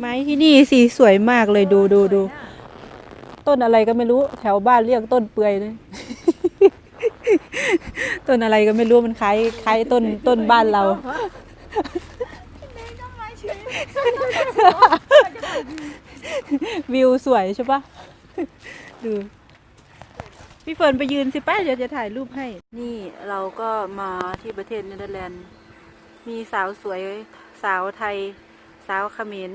ไม้ที่นี่สีสวยมากเลยดูดูดู ต้นอะไรก็ไม่รู้ แถวบ้านเรียกต้นเปื่อยเลย ต้นอะไรก็ไม่รู้มันคล้ายคล้ายต้นต้นบ้านเรา วิวสวยใช่ปะดู พี่เฟิร์นไปยืนสิป้าเดี๋ยวจะถ่ายรูปให้ นี่เราก็มาที่ประเทศเนเธอร์แลนด์ มีสาวสวยสาวไทย สาวเขมร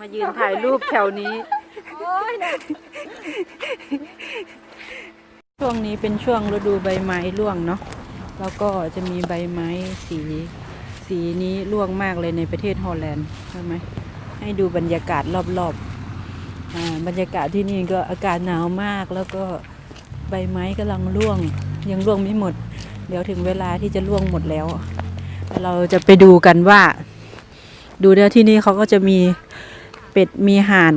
มายืนถ่ายรูปแถวนี้ ช่วงนี้เป็นช่วงฤดูใบไม้ร่วงเนาะ แล้วก็จะมีใบไม้สีสีนี้ร่วงมากเลยในประเทศฮอลแลนด์ใช่ไหม ให้ดูบรรยากาศรอบๆอ่าบรรยากาศที่นี่ก็อากาศหนาวมากแล้วก็ใบไม้กำลังร่วง ยังร่วงไม่หมด เดี๋ยวถึงเวลาที่จะร่วงหมดแล้ว เราจะไปดูกันว่า ดูเดี๋ยวที่นี่เขาก็จะมี เป็ดมีห่าน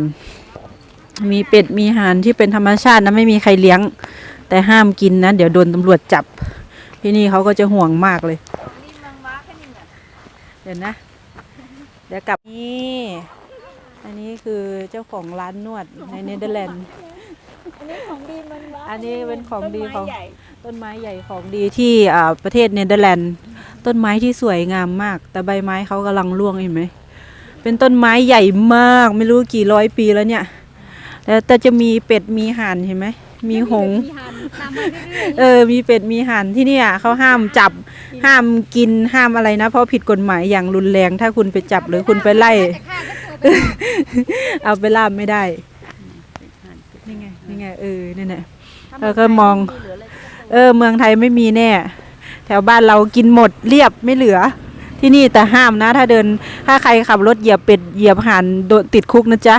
มีเป็ดมีห่านที่เป็นธรรมชาตินะไม่มีใครเลี้ยง แต่ห้ามกินนะ เดี๋ยวโดนตำรวจจับ ที่นี่เขาก็จะห่วงมากเลยเดี๋ยวนะ เดี๋ยวกลับนี่อันนี้คือเจ้าของร้านนวดในเนเธอร์แลนด์อันนี้ของดีมันวะอันนี้เป็นของดีของต้นไม้ใหญ่ต้นไม้ใหญ่ของดีที่อ่าประเทศเนเธอร์แลนด์ ต้นไม้ที่สวยงามมาก แต่ใบไม้เขากำลังร่วงเห็นไหม เป็นต้นไม้ใหญ่มากไม่รู้กี่ร้อยปีแล้วเนี่ยแต่แต่จะมีเป็ดมีห่านเห็นไหมมีหงส์มีหันตามมาเรื่อยเออ มีเป็ดมีห่านที่เนี่ยเขาห้ามจับห้ามกินห้ามอะไรนะ เพราะผิดกฎหมายอย่างรุนแรง ถ้าคุณไปจับหรือคุณไปไล่ๆแต่ข้าก็ตัวเป็นเอาไปล่ามไม่ได้นี่ไงนี่ไงเออนี่นแหละแล้วก็มอง เออ เมืองไทยไม่มีแน่ แถวบ้านเรากินหมดเรียบไม่เหลือ ที่นี่แต่ห้ามนะ ถ้าเดินถ้าใครขับรถเหยียบเป็ดเหยียบห่านโดนติดคุกนะจ๊ะ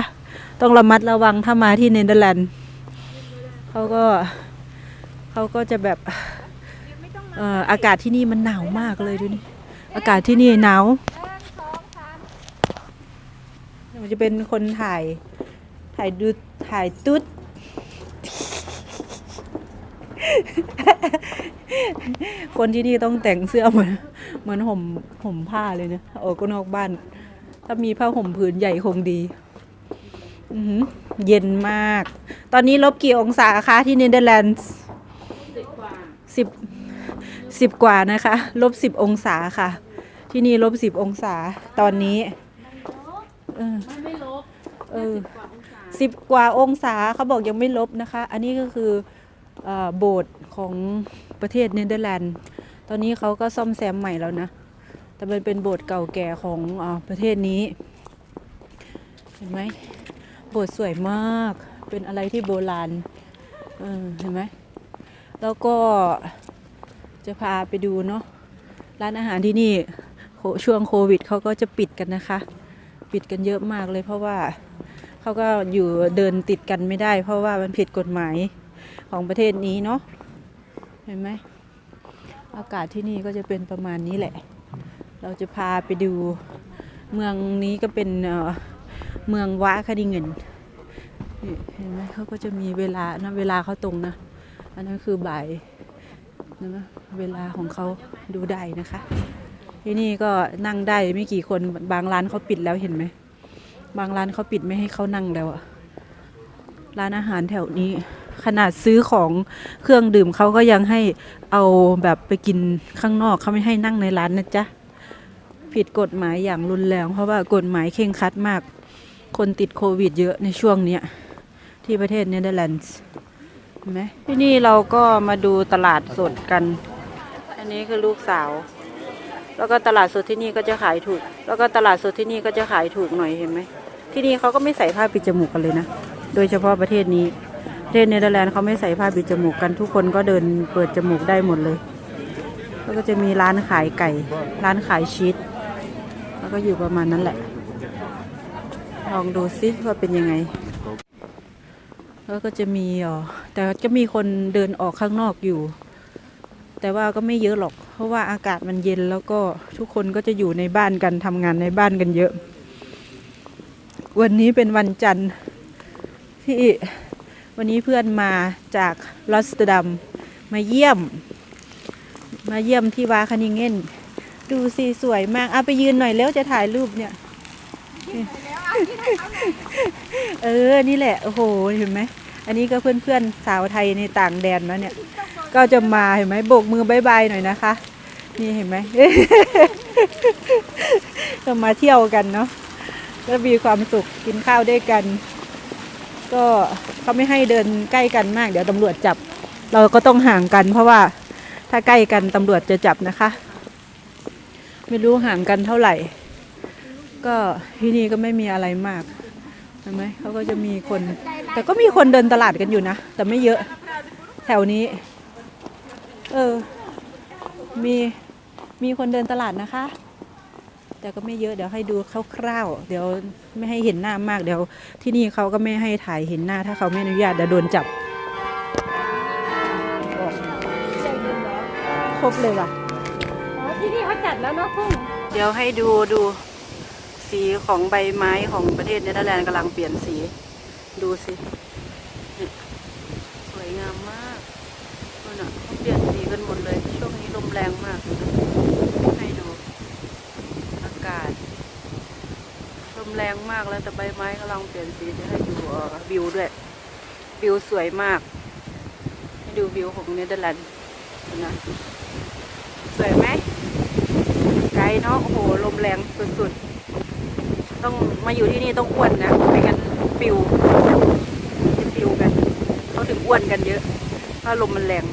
ต้องระมัดระวังถ้ามาที่เนเธอร์แลนด์เขาก็เขาก็จะแบบเอ่ออากาศที่นี่มันหนาวมากเลยดูนี่อากาศที่นี่หนาวมันจะเป็นคนถ่ายถ่ายดูถ่ายตุ๊ด คนที่นี่ต้องแต่งเสื้อเหมือนเหมือนห่มห่มผ้าเลยนะออกก็นอกบ้าน ถ้ามีผ้าห่มผืนใหญ่คงดีอือหือเย็นมาก ตอนนี้ลบกี่องศาคะที่เนเธอร์แลนด์สิบสิบกว่านะคะ ลบสิบองศาค่ะ ที่นี่ลบสิบองศาตอนนี้เออไม่ลบเออสิบกว่าองศาเขาบอกยังไม่ลบนะคะ อันนี้ก็คือเอ่อ โบสถ์ของประเทศเนเธอร์แลนด์ ตอนนี้เขาก็ซ่อมแซมใหม่แล้วนะ แต่มันเป็นโบสถ์เก่าแก่ของอประเทศนี้ เห็นไหมโบสถ์สวยมาก เป็นอะไรที่โบราณ เห็นไหม แล้วก็จะพาไปดูเนาะ ร้านอาหารที่นี่ช่วงโควิดเขาก็จะปิดกันนะคะ ปิดกันเยอะมากเลยเพราะว่าเขาก็อยู่เดินติดกันไม่ได้ เพราะว่ามันผิดกฎหมาย ของประเทศนี้เนาะเห็นไหมอากาศที่นี่ก็จะเป็นประมาณนี้แหละ เราจะพาไปดูเมืองนี้ก็เป็นเเมืองวะคดีเงินเห็นไหมเขาก็จะมีเวลานะเวลาเขาตรงนะ อันนั้นคือบ่ายนะเวลาของเขาดูได้นะคะ ที่นี่ก็นั่งได้ไม่กี่คนบางร้านเขาปิดแล้วเห็นไหม บางร้านเขาปิดไม่ให้เขานั่งแล้วอะร้านอาหารแถวนี้ ขนาดซื้อของเครื่องดื่มเขาก็ยังให้เอาแบบไปกินข้างนอกเขาไม่ให้นั่งในร้านนะจ๊ะ ผิดกฎหมายอย่างรุนแรง เพราะว่ากฎหมายเข่งครัดมาก คนติดโควิดเยอะในช่วงเนี้ยที่ประเทศเนเธอร์แลนด์เห็นไหมที่นี่เราก็มาดูตลาดสดกัน อันนี้คือลูกสาว แล้วก็ตลาดสดที่นี่ก็จะขายถูก แล้วก็ตลาดสดที่นี่ก็จะขายถูกหน่อยเห็นไหมที่นี่เขาก็ไม่ใส่ผ้าปิดจมูกกันเลยนะ โดยเฉพาะประเทศนี้ เทศเนเธอร์แลนด์เขาไม่ใส่ผ้าปิดจมูกกันทุกคนก็เดินเปิดจมูกได้หมดเลย แล้วก็จะมีร้านขายไก่ ร้านขายชีสแล้วก็อยู่ประมาณนั้นแหละ ลองดูซิว่าเป็นยังไง แล้วก็จะมีอ๋อแต่ก็มีคนเดินออกข้างนอกอยู่ แต่ว่าก็ไม่เยอะหรอก เพราะว่าอากาศมันเย็นแล้วก็ทุกคนก็จะอยู่ในบ้านกันทำงานในบ้านกันเยอะ วันนี้เป็นวันจันทร์ที่ วันนี้เพื่อนมาจากลอสเตอร์ดัมมาเยี่ยม มาเยี่ยมที่วาคานิงเงนดูสิสวยมากเอาไปยืนหน่อยแล้วจะถ่ายรูปเนี่ย เออ นี่แหละ โอ้โห เห็นไหม อันนี้ก็เพื่อนๆสาวไทยในต่างแดนนะเนี่ย ก็จะมาเห็นไหมโบกมือบายบายหน่อยนะคะ นี่เห็นไหมก็มาเที่ยวกันเนาะก็มีความสุขกินข้าวด้วยกัน ก็เขาไม่ให้เดินใกล้กันมาก เดี๋ยวตำรวจจับ เราก็ต้องห่างกัน เพราะว่าถ้าใกล้กันตำรวจจะจับนะคะ ไม่รู้ห่างกันเท่าไหร่ ก็ที่นี่ก็ไม่มีอะไรมากเห็นไหมเขาก็จะมีคน แต่ก็มีคนเดินตลาดกันอยู่นะ แต่ไม่เยอะ แถวนี้ เออ มี มีคนเดินตลาดนะคะ แต่ก็ไม่เยอะเดี๋ยวให้ดูคร่าวๆเดี๋ยวไม่ให้เห็นหน้ามากเดี๋ยว ที่นี่เขาก็ไม่ให้ถ่ายเห็นหน้า ถ้าเขาไม่อนุญาตเดี๋ยวโดนจับครบเลยว่ะอ๋อที่นี่เขาจัดแล้วเนาะพุ่งเดี๋ยวให้ดูดูสีของใบไม้ของประเทศเนเธอร์แลนด์กำลังเปลี่ยนสี ดูสินี่สวยงามมากนั่นน่ะเขาเปลี่ยนสีกันหมดเลย ช่วงนี้ลมแรงมากเลยนะให้ดู อากาศ ลมแรงมากแล้วแต่ใบไม้กำลังเปลี่ยนสีจะให้ดูวิวด้วย วิวสวยมาก ให้ดูวิวของเนเธอร์แลนด์นะ สวยไหมไกลเนาะโอ้โหลมแรงสุดๆ ต้องมาอยู่ที่นี่ต้องอ้วนนะไม่งั้นปิวจะปิวกันเขาถึงอ้วนกันเยอะเพราะลมมันแรง